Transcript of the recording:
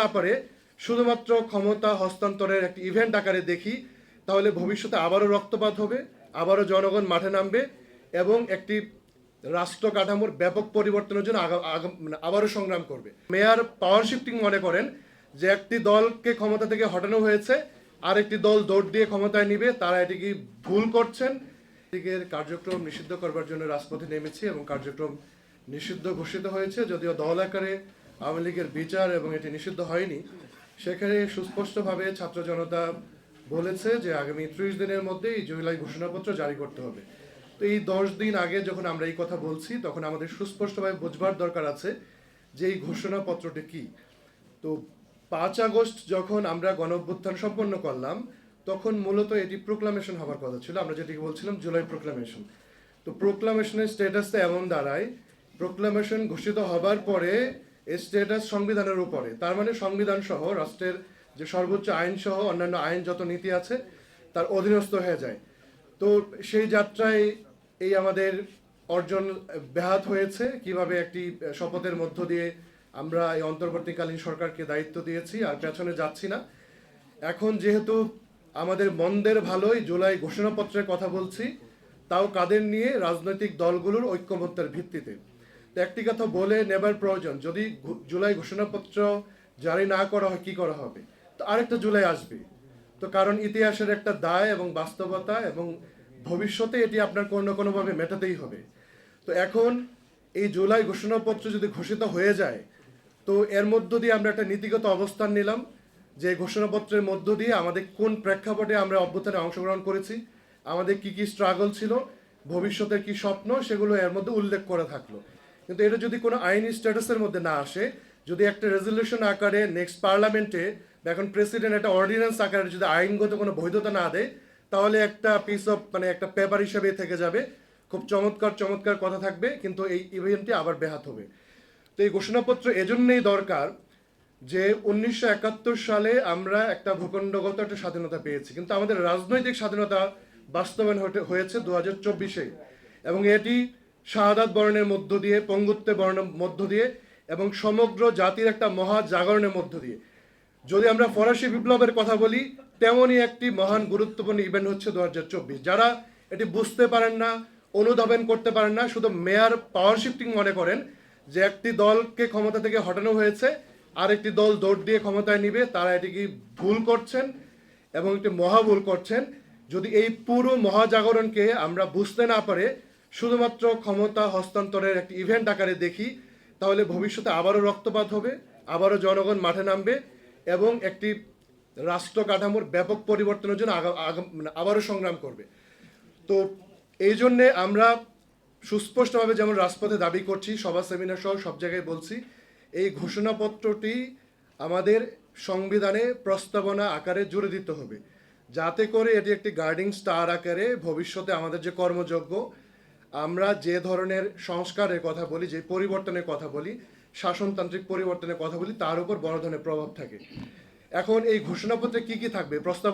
না পারে, শুধুমাত্র ক্ষমতা হস্তান্তরের একটি ইভেন্ট আকারে দেখি, তাহলে ভবিষ্যতে আবারও রক্তপাত হবে, আবারও জনগণ মাঠে নামবে এবং একটি রাষ্ট্র কাঠামোর ব্যাপক পরিবর্তনের জন্য মানে আবারও সংগ্রাম করবে। মেয়র পাওয়ার শিফটিং মনে করেন যে একটি দলকে ক্ষমতা থেকে হটানো হয়েছে আর একটি দল দৌড় দিয়ে ক্ষমতায় নিবে, তারা এটিকে ভুল করছেন। লীগের কার্যক্রম নিষিদ্ধ করবার জন্য রাজপথে নেমেছি এবং কার্যক্রম নিষিদ্ধ ঘোষিত হয়েছে, যদিও দল আকারে আওয়ামী লীগের বিচার এবং এটি নিষিদ্ধ হয়নি। সেখানে সুস্পষ্টভাবে ছাত্র জনতা বলেছে যে আগামী ত্রিশ দিনের মধ্যে এই জুলাই ঘোষণাপত্র জারি করতে হবে। তো এই দশ দিন আগে যখন আমরা এই কথা বলছি, তখন আমাদের সুস্পষ্টভাবে বোঝবার দরকার আছে যে এই ঘোষণাপত্রটি কি। তো পাঁচ আগস্ট যখন আমরা গণ সম্পন্ন করলাম, তখন মূলত এটি প্রোক্লামেশন হওয়ার কথা ছিল। আমরা যেটিকে বলছিলাম জুলাই প্রোক্লামেশন তো প্রোক্লামেশনের স্ট্যাটাসটা এমন দাঁড়ায় প্রোক্লামেশন ঘোষিত হবার পরে এই স্ট্যাটাস সংবিধানের উপরে। তার মানে সংবিধান সহ রাষ্ট্রের যে সর্বোচ্চ আইন সহ অন্যান্য আইন যত নীতি আছে, তার অধীনস্থ হয়ে যায়। তো সেই যাত্রায় এই আমাদের অর্জন ব্যাহত হয়েছে। কীভাবে একটি শপথের মধ্য দিয়ে আমরা এই অন্তর্বর্তীকালীন সরকারকে দায়িত্ব দিয়েছি, আর পেছনে যাচ্ছি না। এখন যেহেতু আমাদের মন্দের ভালোই জুলাই ঘোষণাপত্রের কথা বলছি, তাও কাদের নিয়ে রাজনৈতিক দলগুলোর ঐক্যমত্যের ভিত্তিতে? একটি কথা বলে নেবার প্রয়োজন। যদি জুলাই ঘোষণাপত্র জারি না করা হয়, কি করা হবে? তো আরেকটা জুলাই আসবে। তো কারণ ইতিহাসের একটা দায় এবং বাস্তবতা এবং ভবিষ্যতে এটি আপনার কোনো কোনোভাবে মেটাতেই হবে। তো এখন এই জুলাই ঘোষণাপত্র যদি ঘোষিত হয়ে যায়, তো এর মধ্য দিয়ে আমরা একটা নীতিগত অবস্থান নিলাম যে ঘোষণাপত্রের মধ্য দিয়ে আমাদের কোন প্রেক্ষাপটে আমরা অভ্যুত্থানে অংশগ্রহণ করেছি, আমাদের কি কি স্ট্রাগল ছিল, ভবিষ্যতের কি স্বপ্ন, সেগুলো এর মধ্যে উল্লেখ করে থাকল। কিন্তু এটা যদি কোনো আইনি স্ট্যাটাসের মধ্যে না আসে, যদি একটা রেজলিউশন আকারে নেক্সট পার্লামেন্টে এখন প্রেসিডেন্ট একটা অর্ডিন্যান্স আকারে যদি আইনগত কোনো বৈধতা না দেয়, তাহলে একটা পিস অফ মানে একটা পেপার হিসেবে থেকে যাবে। খুব চমৎকার চমৎকার কথা থাকবে, কিন্তু এই ইভেন্টটি আবার ব্যাহাত হবে। তো এই ঘোষণাপত্র এজন্যই দরকার যে উনিশশো একাত্তর সালে আমরা একটা ভূখণ্ডগত একটা স্বাধীনতা পেয়েছি। কিন্তু আমাদের রাজনৈতিক স্বাধীনতা বাস্তবায়ন হয়েছে দু হাজার চব্বিশে। এবং এটি শাহাদাত বর্ণের মধ্য দিয়ে, পঙ্গুত্বে বর্ণের মধ্য দিয়ে এবং সমগ্র জাতির একটা মহা জাগরণের মধ্য দিয়ে। যদি আমরা ফরাসি বিপ্লবের কথা বলি, তেমনই একটি মহান গুরুত্বপূর্ণ ইভেন্ট হচ্ছে দু হাজার চব্বিশ। যারা এটি বুঝতে পারেন না, অনুধাবন করতে পারেন না, শুধু মেয়ার পাওয়ার শিফটিং মনে করেন যে একটি দলকে ক্ষমতা থেকে হটানো হয়েছে, আর একটি দল দৌড় দিয়ে ক্ষমতায় নিবে, তারা এটিকে ভুল করছেন এবং একটি মহা ভুল করছেন। যদি এই পুরো মহাজাগরণকে আমরা বুঝতে না পারে শুধুমাত্র ক্ষমতা হস্তান্তরের একটি ইভেন্ট আকারে দেখি, তাহলে ভবিষ্যতে আবারও রক্তপাত হবে, আবারও জনগণ মাঠে নামবে এবং একটি রাষ্ট্র কাঠামোর ব্যাপক পরিবর্তনের জন্য মানে আবারও সংগ্রাম করবে। তো এই জন্যে আমরা সুস্পষ্টভাবে যেমন রাজপথে দাবি করছি, সভা সেমিনার সহ সব জায়গায় বলছি, এই ঘোষণাপত্রটি আমাদের সংবিধানে প্রস্তাবনা আকারে জুড়ে দিতে হবে। যাতে করে এটি একটি গার্ডিং স্টার আকারে ভবিষ্যতে আমাদের যে কর্মযোগ্য আমরা যে ধরনের সংস্কারের কথা বলি, যে পরিবর্তনের কথা বলি, শাসনতান্ত্রিক পরিবর্তনের কথা বলি, তার উপর বড় ধরনের প্রভাব থাকে। এখন এই ঘোষণাপত্রে কি কি থাকবে? প্রস্তাবনা